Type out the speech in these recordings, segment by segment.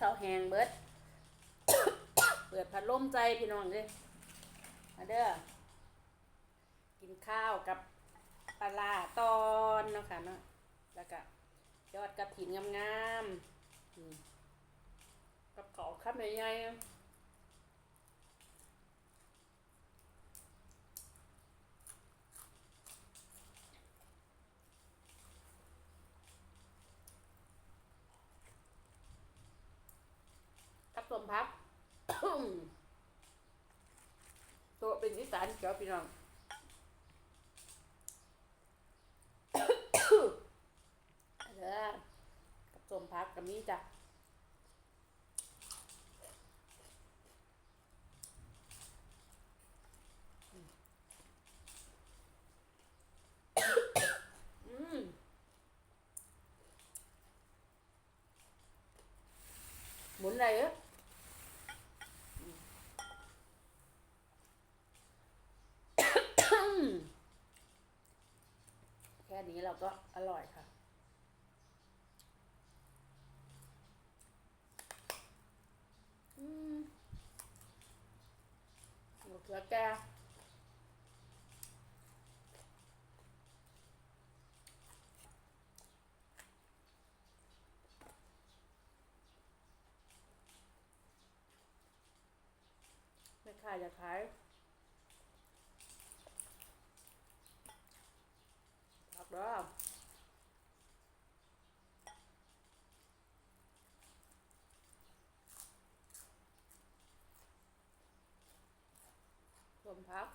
ข้าวแห้งเบิด เปิดพัดลมใจพี่น้องเลยมาเด้อ กินข้าวกับปลาตอนเนาะค่ะเนาะ แล้วก็ยอดกระถินงามๆกับเขาวครับใหญ่ๆ มพักตัวเป็นอีสานเขียวพี่น้องเด้อกับสมพักกับมีจ้ะหมุนอะไรเอะ แค่ นี้เราก็อร่อยค่ะ อืมหมดแล้วแกไม่ขายจะขาย ผักเด้อสมพัก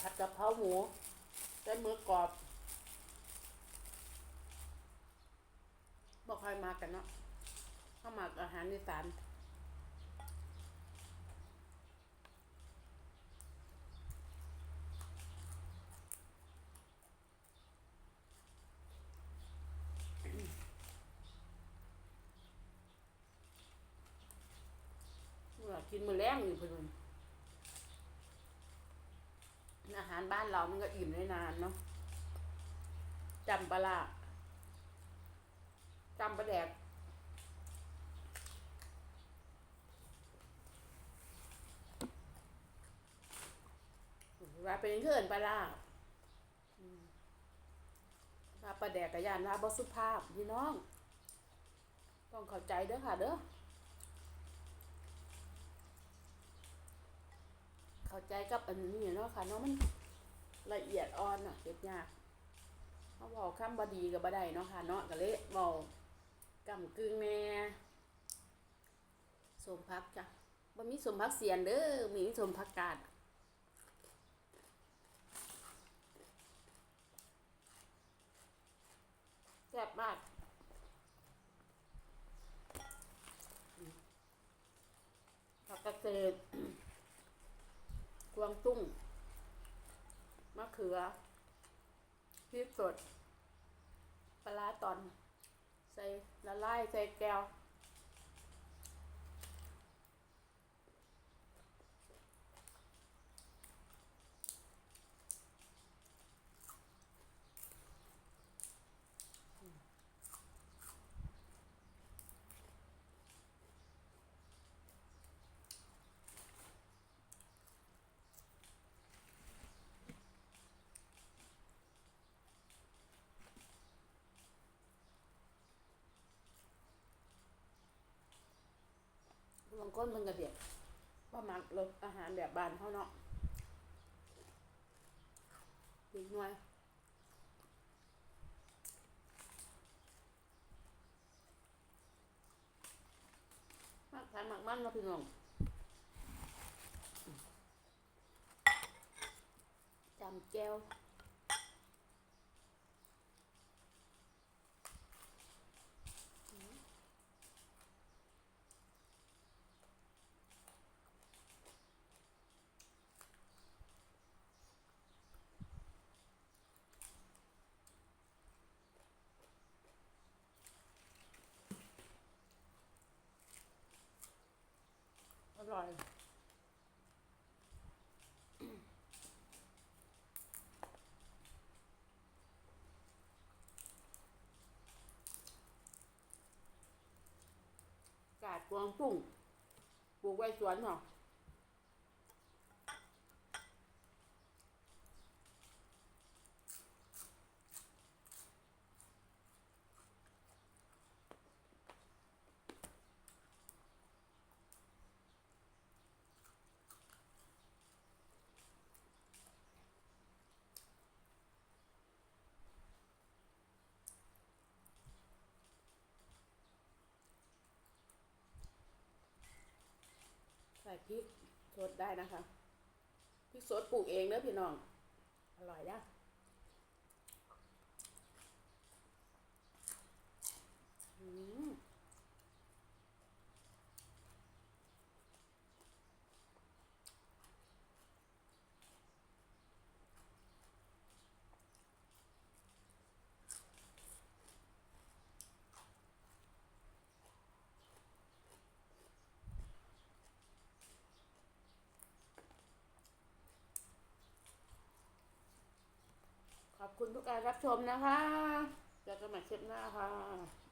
ผัดกะเพราห มูใส่มือกรอบบอกใครมากันเนาะข้าหมักอาหารอีสานเมื่อกินมือแรงอยู่เพื่อน อา หารบ้านเรามันก็อิ่มได้นานเนาะจำปลาจำปลาแดกว่าเป็นเพื่อนปลาร้าปลาแดกกับยานว่าบสุภาพพี่น้อง ต้องเข้าใจเด้อค่ะเด้อ เข้าใจกับอันนี้เนาะค่ะเนาะมันละเอียดอ่อนอะเฮ็ดยากเขาบอกคำบดีกับบได้เนาะค่ะเนาะก็เลยบอกกำกึ่งแน่สมพักจ้ะบ่มีสมพักเสียนเด้อมีสมพักกาดแซ่บมากผักกระเฉด วงตุ้งมะเขือพริกสดปลาร้าตอน ใส่ละลายใส่แก้ว บางคนมันก็เด็ดว่ามักรสอาหารแบบบ้านเขาเนาะดีหน่วยมากทานมากมันเนาะพี่น้องจำแก้ว ร่อยกาดกวางตุ้งปลูกไว้สวนเหรอ พริกสดได้นะคะพริกสดปลูกเองเนอะพี่น้อง อร่อยนะอืมขอบ คุณทุกการรับชมนะคะเจอกันใหม่คลิปหน้าค่ะ